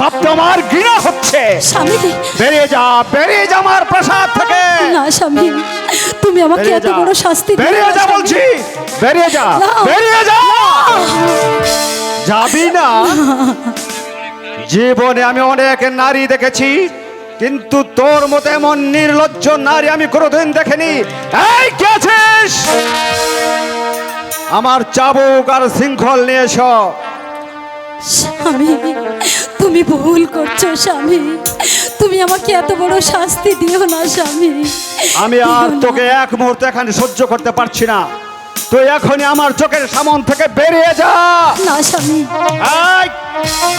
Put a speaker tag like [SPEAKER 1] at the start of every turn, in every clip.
[SPEAKER 1] ভাবতে আমার ঘৃণা হচ্ছে।
[SPEAKER 2] স্বামী।
[SPEAKER 1] বেরিয়ে যা বেরিয়ে যা আমার প্রাসাদ থেকে।
[SPEAKER 2] না স্বামী তুমি আমাকে এত বড় শাস্তি
[SPEAKER 1] বেরিয়ে যা বলছি। বেরিয়ে যা বেরিয়ে যা। যাবি না? জীবনে আমি অনেক নারী দেখেছি কিন্তু তোর মতো এমন নির্লজ্জ নারী আমি কোনোদিন দেখিনি। এই কে আছিস? আমার চাবুক আর শৃঙ্খল নিয়ে এসো।
[SPEAKER 2] তুমি ভুল করছ স্বামী। তুমি আমাকে এত বড় শাস্তি দিও না স্বামী।
[SPEAKER 1] আমি আর তোকে এক মুহূর্তে এখানে সহ্য করতে পারছি না। তুই এখনই আমার চোখের সামন থেকে বেরিয়ে যা।
[SPEAKER 2] না স্বামী।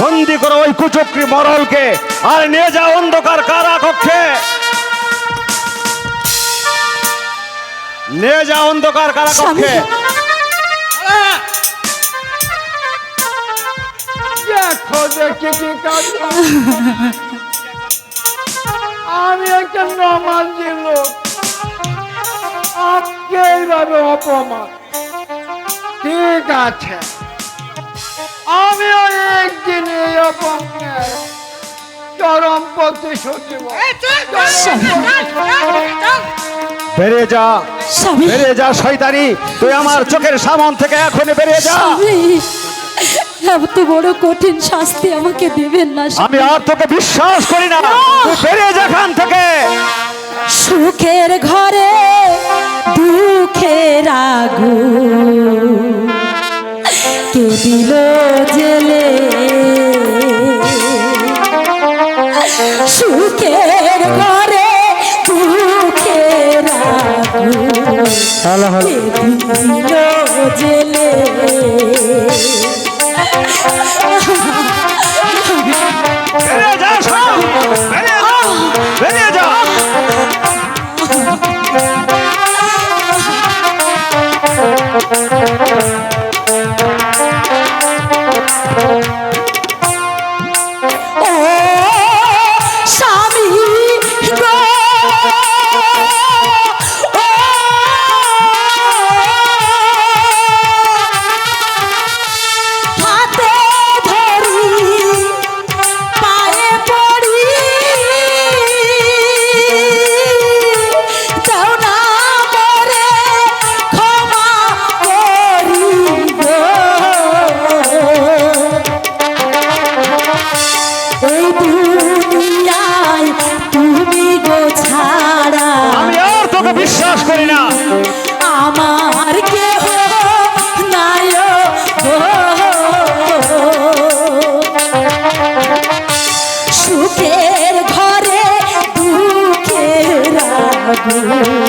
[SPEAKER 1] বন্দি করো ওই কুচক্রি মরলকে আর নিয়ে যা অন্ধকার কারা কক্ষে নিয়ে যা অন্ধকার কারা কক্ষে
[SPEAKER 3] আমি একটা নমাজ দিল আজকে এইভাবে অপমান ঠিক আছে আমিও একদিন এই অপমানের চরম প্রতিশোধ
[SPEAKER 1] বেরিয়ে যা বেরিয়ে যা শয়তানি তুই আমার চোখের সামন থেকে এখনই বেরিয়ে যা
[SPEAKER 2] এত বড় কঠিন শাস্তি আমাকে দেবেন না
[SPEAKER 1] আমি আর তোকে বিশ্বাস করি না। তুই বেরিয়ে যা থেকে।
[SPEAKER 2] সুখের ঘরে দুঃখের আগু কে দিল জেলে? সুখের ঘরে দুঃখের আগু কে দুনিয়ায় তুমি গো ছাড়া
[SPEAKER 1] আমি আর তোকে বিশ্বাস করি না।
[SPEAKER 2] আমার কেহ নাই সুখের ঘরে দুঃখের আগুন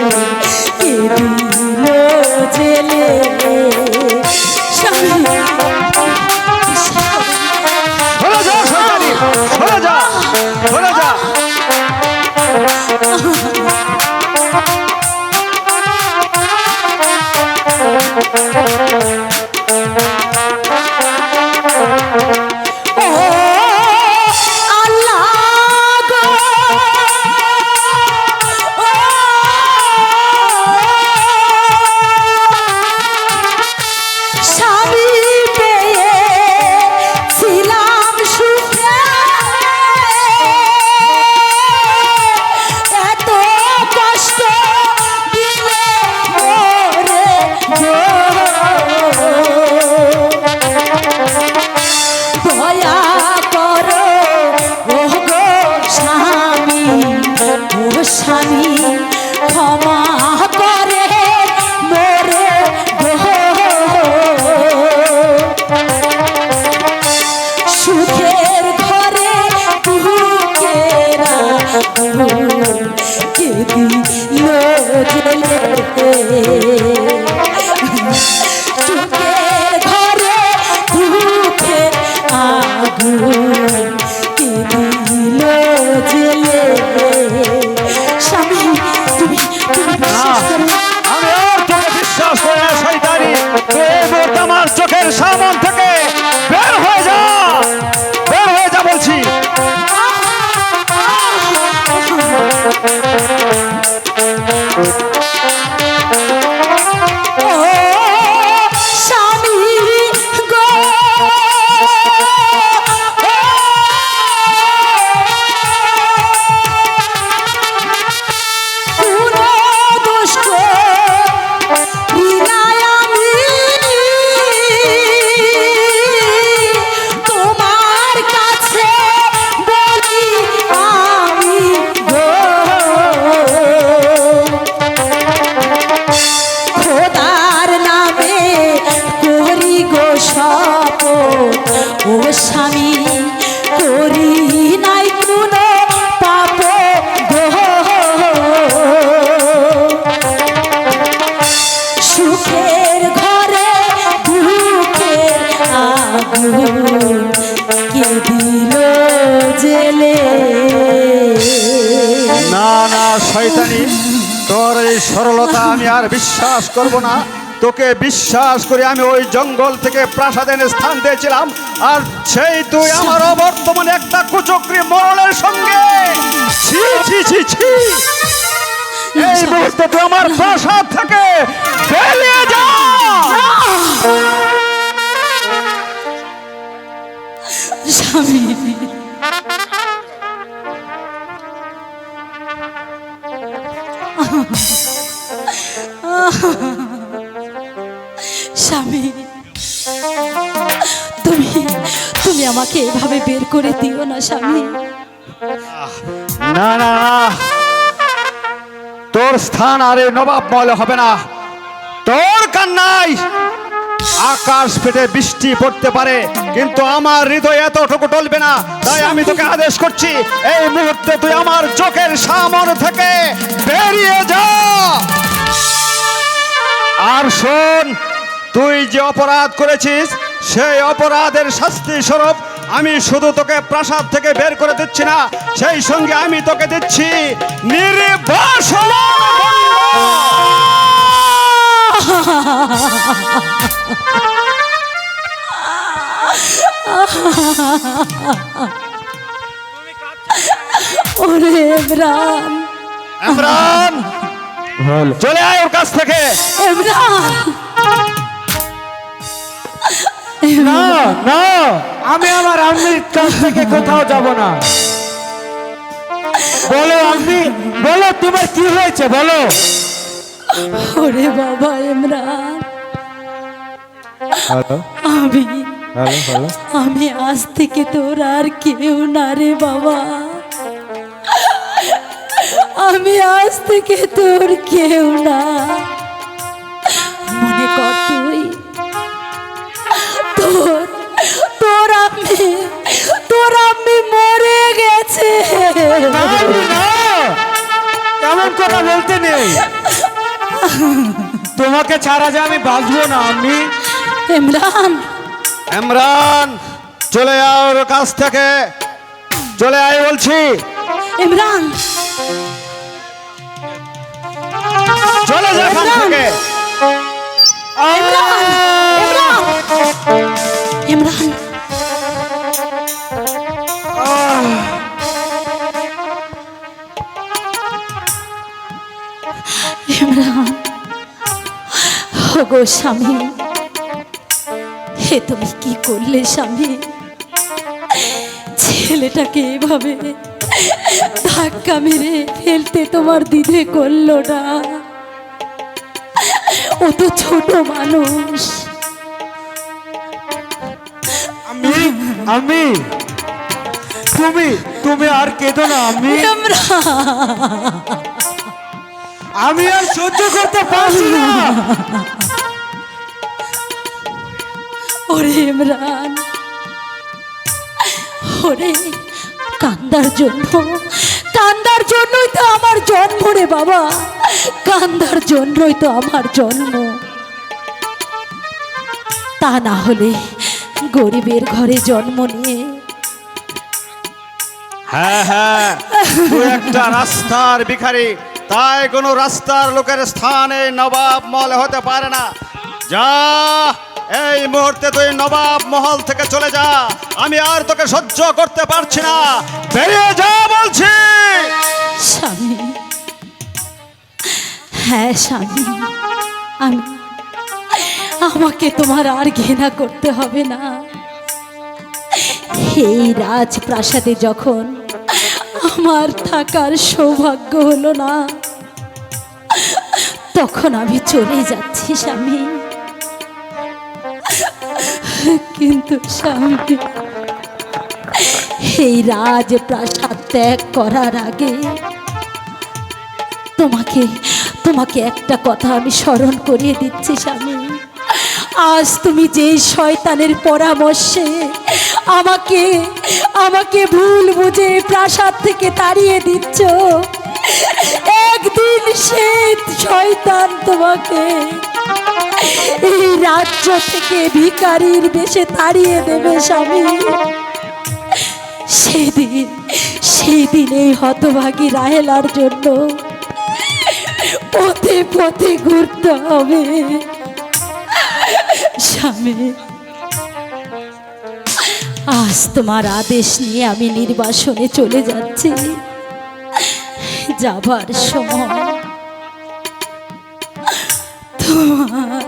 [SPEAKER 1] বিশ্বাস করব না। তোকে বিশ্বাস করে, আমি ওই জঙ্গল থেকে প্রাসাদে এনে স্থান দিয়েছিলাম। আর সেই তুই আমার অবর্তমানে একটা কুচক্রি মরণের সঙ্গে। ছি ছি ছি ছি। এই মুহূর্তে তুই আমার প্রাসাদ থেকে বেরিয়ে যা।
[SPEAKER 2] স্বামী। স্বামী তুমি তুমি আমাকে এভাবে বের করে দিও না স্বামী।
[SPEAKER 1] না না না। তোর স্থান আরে নবাব মহলে হবে না। তোর কান্নাই আকাশ ফেটে বৃষ্টি পড়তে পারে কিন্তু আমার হৃদয় এতটুকু টলবে না তাই আমি তোকে আদেশ করছি এই মুহূর্তে তুই আমার চোখের সামনে থেকে বেরিয়ে যা। আর শোন তুই যে অপরাধ করেছিস সেই অপরাধের শাস্তি স্বরূপ আমি শুধু তোকে প্রাসাদ থেকে বের করে দিচ্ছি না সেই সঙ্গে আমি তোকে দিচ্ছি নির্বাসন
[SPEAKER 2] ওরে ইমরান।
[SPEAKER 1] ইমরান! চলে আয় ওর কাছ থেকে।
[SPEAKER 3] না না আমি আমার আম্মির কাছ থেকে কোথাও যাব না। বলো আম্মি বলো তোমার কি হয়েছে বলো।
[SPEAKER 2] ওরে বাবা ইমরান আমি আমি আজ থেকে তোর আর কেউ না রে বাবা। আমি আজ থেকে তোর কেউ না। মনে কর তুই তোর তোর আমি তোর আমি মরে গেছে।
[SPEAKER 3] না এমন কথা বলতে নেই। তোমাকে ছাড়া যে আমি বাঁচবো না আমি।
[SPEAKER 2] ইমরান।
[SPEAKER 1] ইমরান চলে আয় ওর কাছ থেকে। চলে আয় বলছি।
[SPEAKER 2] ইমরান।
[SPEAKER 1] চলে যা এখান থেকে।
[SPEAKER 2] ইমরান! ইমরান! ইমরান! ইমরান গো স্বামী হে তুমি কি করলে স্বামী? ছেলেটাকে এভাবে ধাক্কা মেরে ফেলতে তোমার দিদে করল না। ও তো ছোট মানুষ।
[SPEAKER 3] আমি আমি তুমি তুমি আর কেঁদো না আমি। আমি আর সহ্য করতে পারছি না।
[SPEAKER 2] ওরে ইমরান ওরে কান্দার জন্য কান্দার জন্যই তো আমার জন্ম রে বাবা। কান্দার জন্যই তো আমার জন্ম। তা না হলে গরিবের ঘরে জন্ম নিয়ে।
[SPEAKER 1] হ্যাঁ হ্যাঁ একটা রাস্তার ভিখারি তাই কোনো রাস্তার লোকের স্থানে নবাব মহলে হতে পারে না। যা এই মুহূর্তে তুই নবাব মহল থেকে চলে যা আমি আর তোকে সহ্য করতে পারছি না। বেরিয়ে যা বলছি।
[SPEAKER 2] স্বামী হ্যাঁ স্বামী। আমি আমাকে তোমার আর ঘৃণা করতে হবে না। এই রাজপ্রাসাদে যখন আমার থাকার সৌভাগ্য হলো না, তখন আমি চলে যাচ্ছি, স্বামী। কিন্তু স্বামী, এই রাজপ্রাসাদ ত্যাগ করার আগে তোমাকে তোমাকে একটা কথা আমি স্মরণ করিয়ে দিচ্ছি স্বামী। আজ তুমি যে শয়তানের পরামর্শে আমাকে আমাকে ভুল বুঝে প্রাসাদ থেকে তাড়িয়ে দিচ্ছ, একদিন সে শয়তান তোমাকে এই রাজ্য থেকে ভিকারির বেশে তাড়িয়ে দেবে স্বামী। সেদিন সেদিন এই হতভাগী রাহেলার জন্য পথে পথে ঘুরতে হবে। স্বামী, আজ তোমার আদেশ নিয়ে আমি নির্বাসনে চলে যাচ্ছি। যাবার সময় তোমার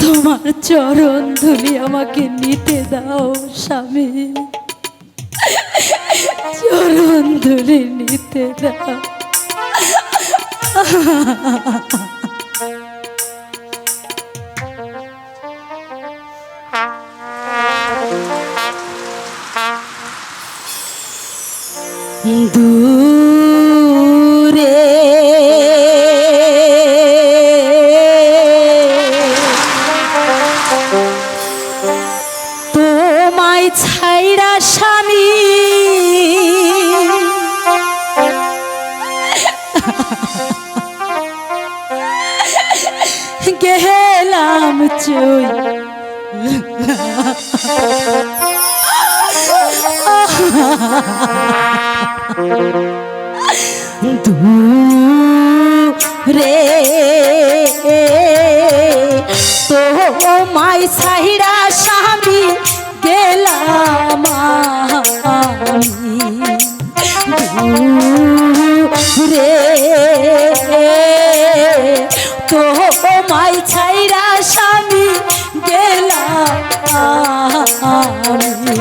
[SPEAKER 2] তোমার চরণ ধুলি আমাকে নিতে দাও স্বামী। চরণ ধুলি নিতে দাও। দূরে। তোমায় ছাইরা স্বামী। গেলাম চই। দূরে তো মাই সাহিরা স্বামী গেলাম আমি। মাই ছাইরা স্বামী গেলাম আমি।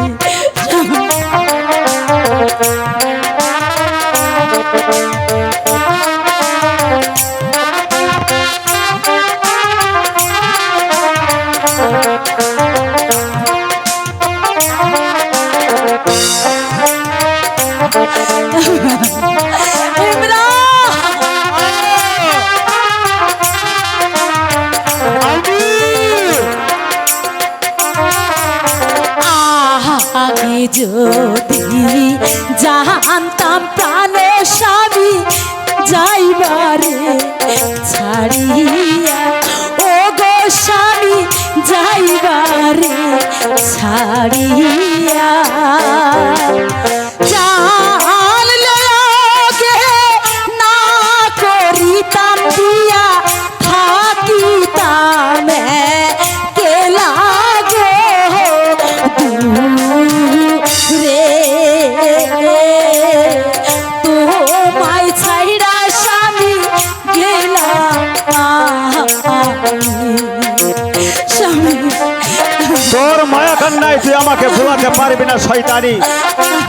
[SPEAKER 1] কান্নায় তুই আমাকে ভোলাতে পারবি না শয়তানি।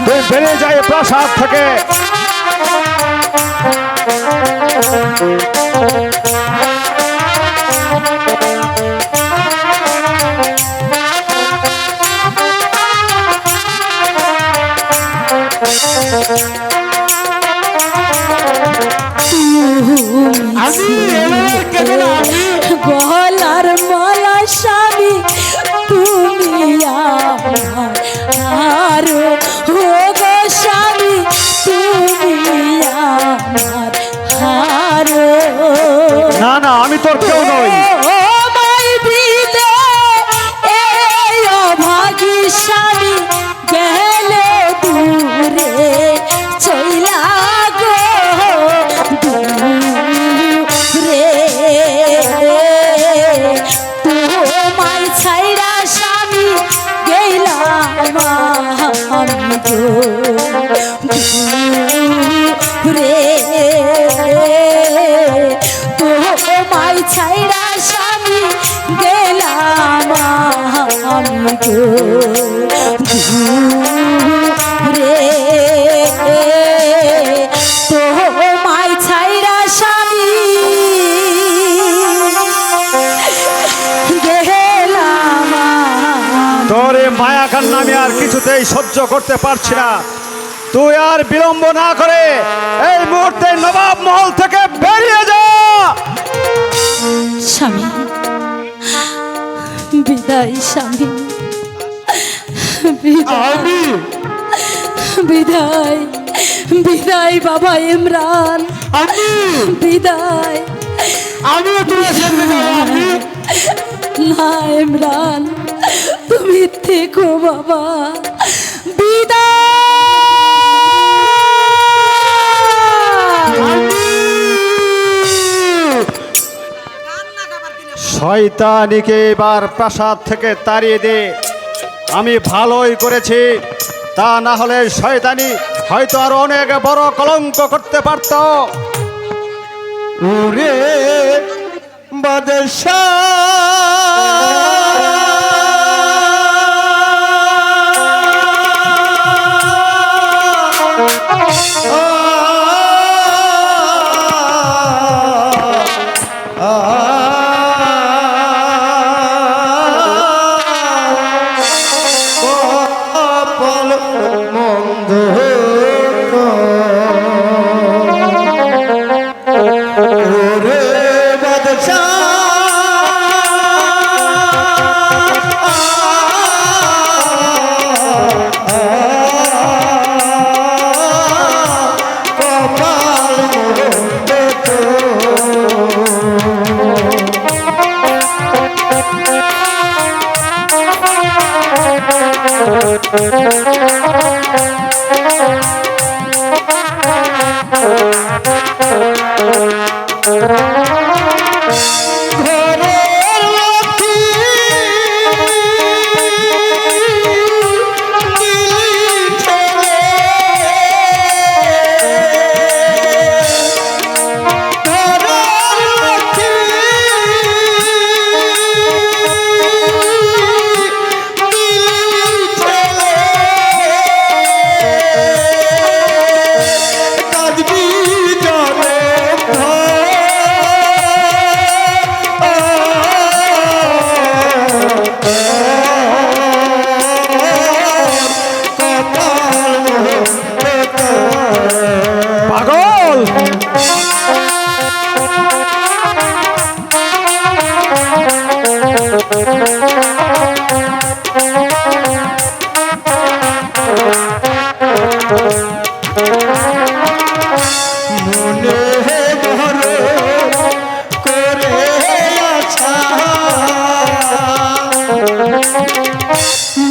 [SPEAKER 1] তুই বেরিয়ে যায় প্রাসাদ থেকে।
[SPEAKER 2] দূরে তোমায় ছাইরা স্বামী গেলাম আমি
[SPEAKER 1] কান্না আমি আর কিছুতেই সহ্য করতে পারছি না। তুই আর বিলম্ব না করে এই মুহূর্তে নবাব মহল থেকে বেরিয়ে যা।
[SPEAKER 2] স্বামী বিদায় স্বামী। বিদায়
[SPEAKER 3] আমি
[SPEAKER 2] বিদায় বিদায় বাবা ইমরান।
[SPEAKER 3] আমি
[SPEAKER 2] বিদায়।
[SPEAKER 3] আমিও তোমার সাথে
[SPEAKER 2] না ইমরান। তুমি থেকো বাবা।
[SPEAKER 1] শয়তানিকে এবার প্রাসাদ থেকে তাড়িয়ে দে। আমি ভালোই করেছি। তা না হলে শয়তানি হয়তো আর অনেক বড় কলঙ্ক করতে পারত।
[SPEAKER 3] উরে বাদশাহ। Ah.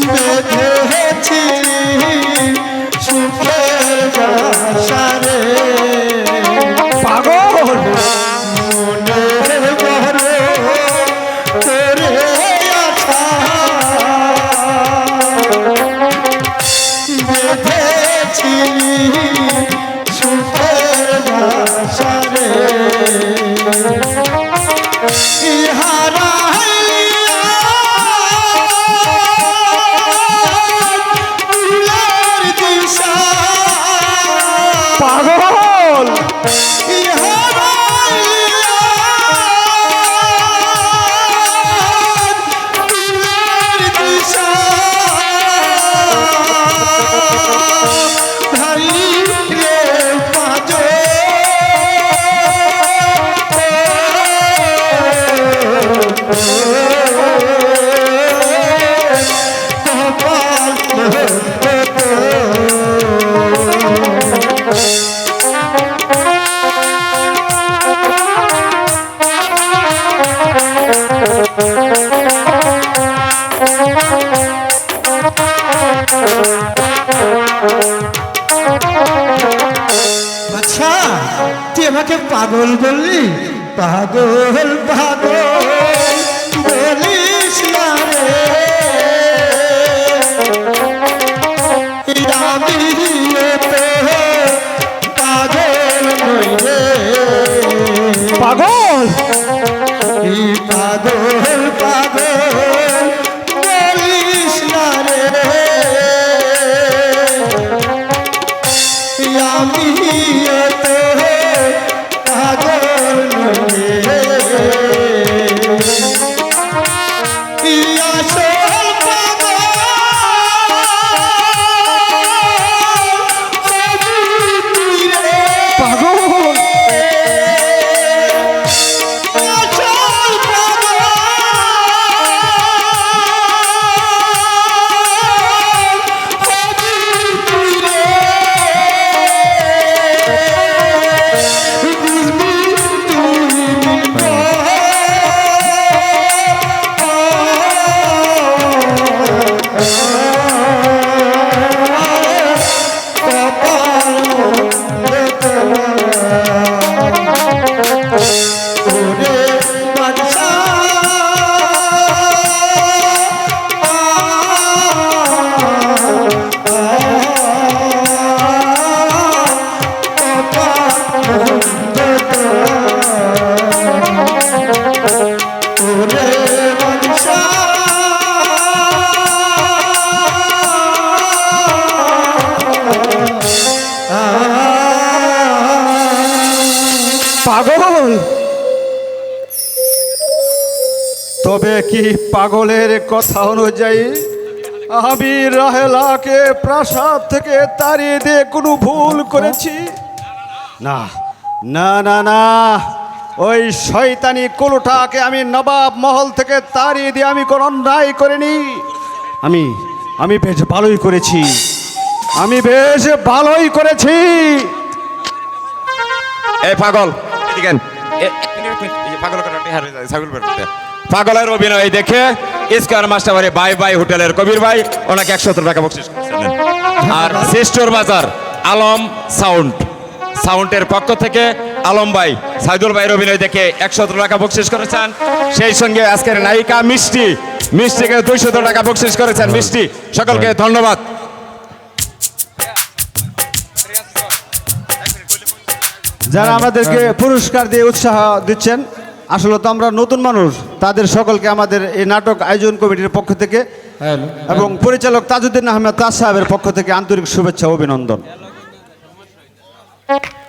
[SPEAKER 3] বেঁধেছি আমি
[SPEAKER 1] পাগলের কথা অনুযায়ী আমি রাহেলাকে প্রাসাদ থেকে তাড়িয়ে দিয়ে কোনো ভুল করেছি? না না না না। ওই শয়তানি কলুটাকে আমি নবাব মহল থেকে তাড়িয়ে দিয়ে আমি কোনো অন্যায় করিনি। আমি আমি বেশ ভালোই করেছি। আমি বেশ ভালোই করেছি।
[SPEAKER 4] পাগল এ- পাগল হারে ছাগল। পাগলের অভিনয় দেখে স্কোয়ার মাস্টার বাই বাই হোটেলের কবির ভাই ওনাকে একশো টাকা বকশিস করেছিলেন। আর শ্রেষ্ঠর বাজার, আলম সাউন্ড। সাউন্ডের পক্ষ থেকে আলম ভাই, সাইদুল ভাইয়ের অভিনয় দেখে একশো টাকা বকশিস করেছেন। সেই সঙ্গে আজকের নায়িকা মিষ্টি, মিষ্টিকে দুইশো টাকা বকশিস করেছেন। মিষ্টি, সকলকে ধন্যবাদ।
[SPEAKER 1] যারা আমাদেরকে পুরস্কার দিয়ে উৎসাহ দিচ্ছেন আসলে তো আমরা নতুন মানুষ তাদের সকলকে আমাদের এই নাটক আয়োজন কমিটির পক্ষ থেকে এবং পরিচালক তাজউদ্দিন আহমেদ তাজ সাহেবের পক্ষ থেকে আন্তরিক শুভেচ্ছা অভিনন্দন।
[SPEAKER 5] Thank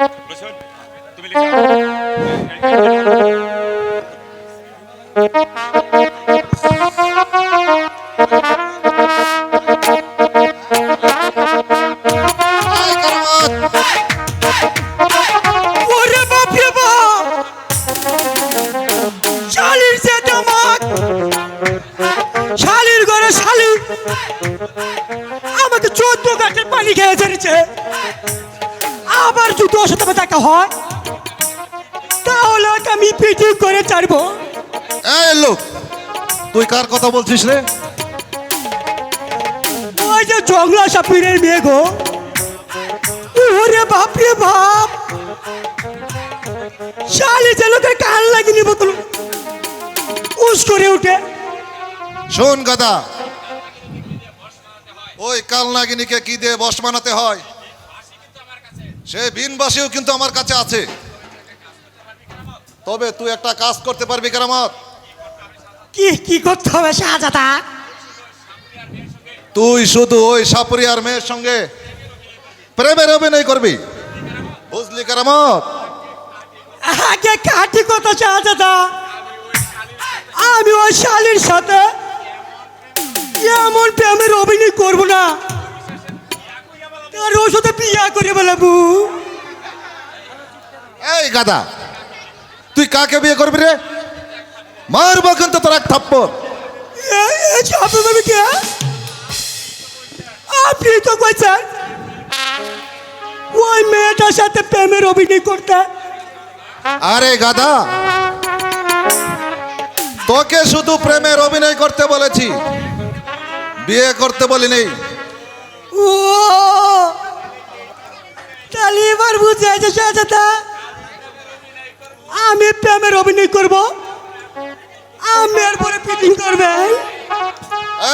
[SPEAKER 5] ওরে দেখা হয় তাহলে ওকে আমি পিটি করে ছাড়বো।
[SPEAKER 6] এই লোক তুই কার কথা বলছিস রে?
[SPEAKER 5] ওই যে জংলা সাপিরের মেয়ে গো। ওরে বাপ রে বাপ। শালি যে লোকের কান লাগিনি বোতল। উস করে উঠে।
[SPEAKER 6] শোন গাদা ওই কাল নাগিনীকে কি দিয়ে বস বানাতে হয়? সে বিনবাসীও কিন্তু আমার কাছে আছে। তবে তুই একটা কাজ করতে পারবি কেরামত।
[SPEAKER 5] কি কি করতে হবে শাহজাদা?
[SPEAKER 6] তুই শুধু ওই সাপুরিয়ার মেয়ের সঙ্গে প্রেমের অভিনয় করবি। বুঝলি কেরামত?
[SPEAKER 5] আগে কাটি কথা শাহজাদা? আমি ওই শালির সাথে এমন প্রেমের অভিনয় করব না। তার ওর সাথে বিয়া করে বেলাবু।
[SPEAKER 6] এই গাদা তুই কাকে বিয়ে করবি রে? মারবো কিন্তু তোর এক থাপ্পড়।
[SPEAKER 5] আপনি তো কইছেন ওই মেয়েটার সাথে প্রেমের অভিনয় করতে।
[SPEAKER 6] আরে গাদা তোকে শুধু প্রেমের অভিনয় করতে বলেছি বিয়ে করতে বলিনি।
[SPEAKER 5] ও! তাহলে এবার বুঝে আছে শাহজাদা আমি প্রেমের অভিনয় করব। আমি এরপরে ফিটিং করবে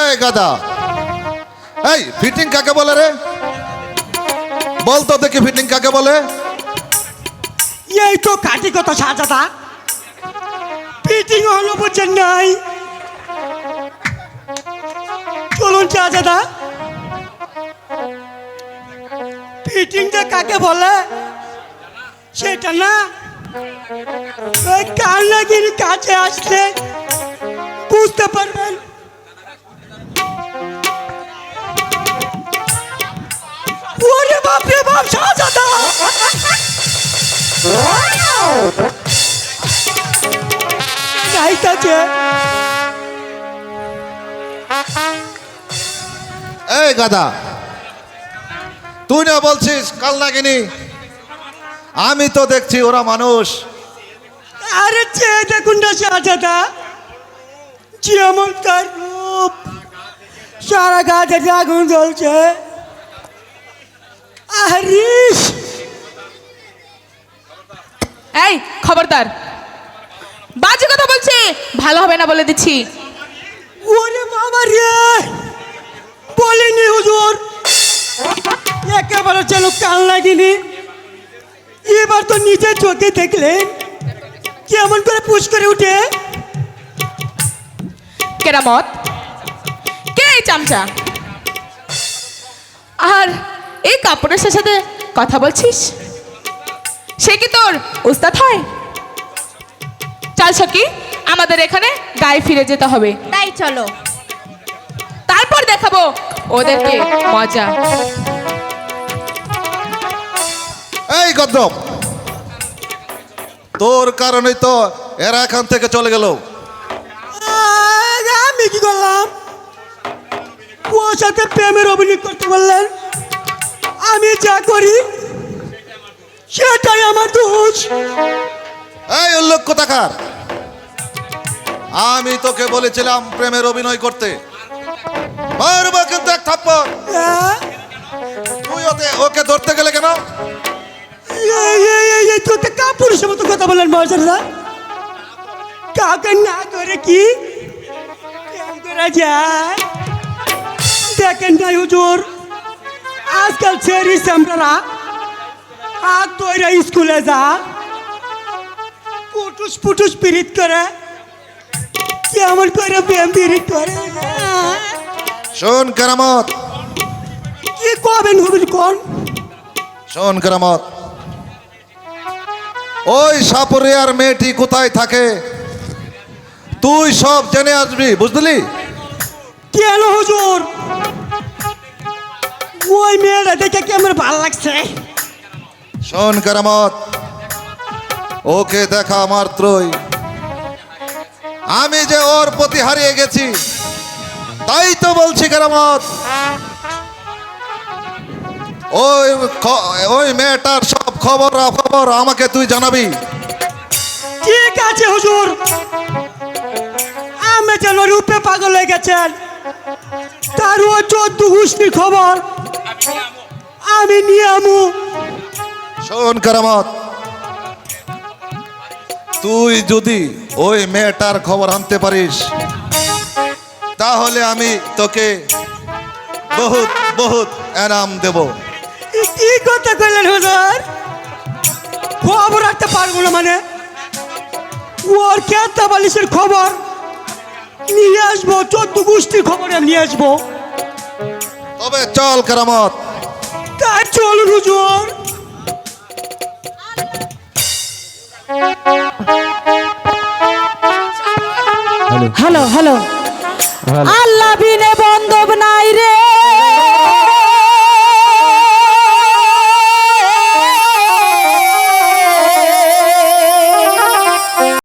[SPEAKER 6] এই গাদা এই ফিটিং কাকে বলে রে? বল তো দেখি ফিটিং কাকে বলে।
[SPEAKER 5] এই তো কাটি কথা শাহজাদা ফিটিং হলো বুঝছেন নাই। চলুন ফিটিংটা কাকে বলে? সেটা না? ওই কান্নাগির কাছে আসলে বুঝতে পারবেন। বাপ
[SPEAKER 6] এই গাদা তুই না বলছিস কাল নাগিনি? আমি তো দেখছি ওরা মানুষ।
[SPEAKER 5] আরে চেয়ে দেখুন না শাহজাদা যেমন তার রূপ? সারা গাছে আগুন জ্বলছে। আরিস
[SPEAKER 7] এই খবরদার। বাজে কথা বলছে ভালো হবে না বলে দিচ্ছি।
[SPEAKER 5] ওরে বাবা রে! বলিনি হুজুর। একেবারে যেন কাল লাগিনি। এবার তো নিজের চোখে দেখলেন কেমন করে পুশ করে উঠে।
[SPEAKER 7] কেরামত? কে এই চামচা? আর এই কাপড়ের সাথে কথা বলছিস? সে কি তোর উস্তাদ হয়? চাল সখী আমাদের এখানে গায়ে ফিরে যেতে হবে।
[SPEAKER 2] তাই চলো।
[SPEAKER 7] তারপর দেখাবো ওদেরকে মজা।
[SPEAKER 6] এই গদ্দম। তোর কারণেই তো এরা এখান থেকে চলে গেল।
[SPEAKER 5] আমি কি করলাম? ওর সাথে প্রেমের অভিনয় করতে বললেন। আমি যা করি সেটাই আমার দোষ।
[SPEAKER 6] এই উল্লেখ কোথাকার। আমি তোকে বলেছিলাম প্রেমের অভিনয় করতে। মারবা কিন্তু এক থাপ্পড়।
[SPEAKER 5] হ্যাঁ?
[SPEAKER 6] তুই ওতে ওকে ধরতে গেলে কেন?
[SPEAKER 5] এই কাপুরুষের মতো কথা বললেন মহাশয়রা কাউকে না করে কি? করা যায়? দেখেন নাই হুজুর আজকাল ছেড়ে আমরা হাত তৈরা স্কুলে যা। পুটুস পুটুস পিরিত করে। কেমন করে প্রেম পিরিত করে।
[SPEAKER 6] শোন কেরামত।
[SPEAKER 5] কি কবেন কোন?
[SPEAKER 6] শোন কেরামত। ওই সাপুরিয়ার মেয়েটি কোথায় থাকে? তুই সব জেনে আসবি বুঝলি?
[SPEAKER 5] কেন হুজুর? ওই মেয়েটা দেখে কি আমার ভালো লাগছে?
[SPEAKER 6] শোন কেরামত ওকে দেখা মাত্রই। আমি যে ওর প্রতি হারিয়ে গেছি তাই তো বলছি কেরামত। ওই ওই মেয়েটার সব খবর খবর আমাকে তুই জানাবি।
[SPEAKER 5] ঠিক আছে হুজুর। আমি যেন রূপে পাগল হয়ে গেছেন। তার ও চোদ্দ গোষ্ঠীর খবর। আমি নিয়ে আমু।
[SPEAKER 6] শোন কেরামত তুই যদি ওই মেয়েটার খবর আনতে পারিস তাহলে আমি তোকে বহুত বহুত এনাম দেব।
[SPEAKER 5] কি কথা কইলেন হুজুর? খবর রাখতে পারব না মানে? ওর কেতা বালিশের খবর নিয়ে আসব চোদ্দ গোষ্ঠীর খবর আমি নিয়ে আসব।
[SPEAKER 6] তবে চল কেরামত।
[SPEAKER 5] তাই চলুন হুজুর।
[SPEAKER 2] হ্যালো। হ্যালো। আল্লাহ বিনে বন্ধব নাই রে।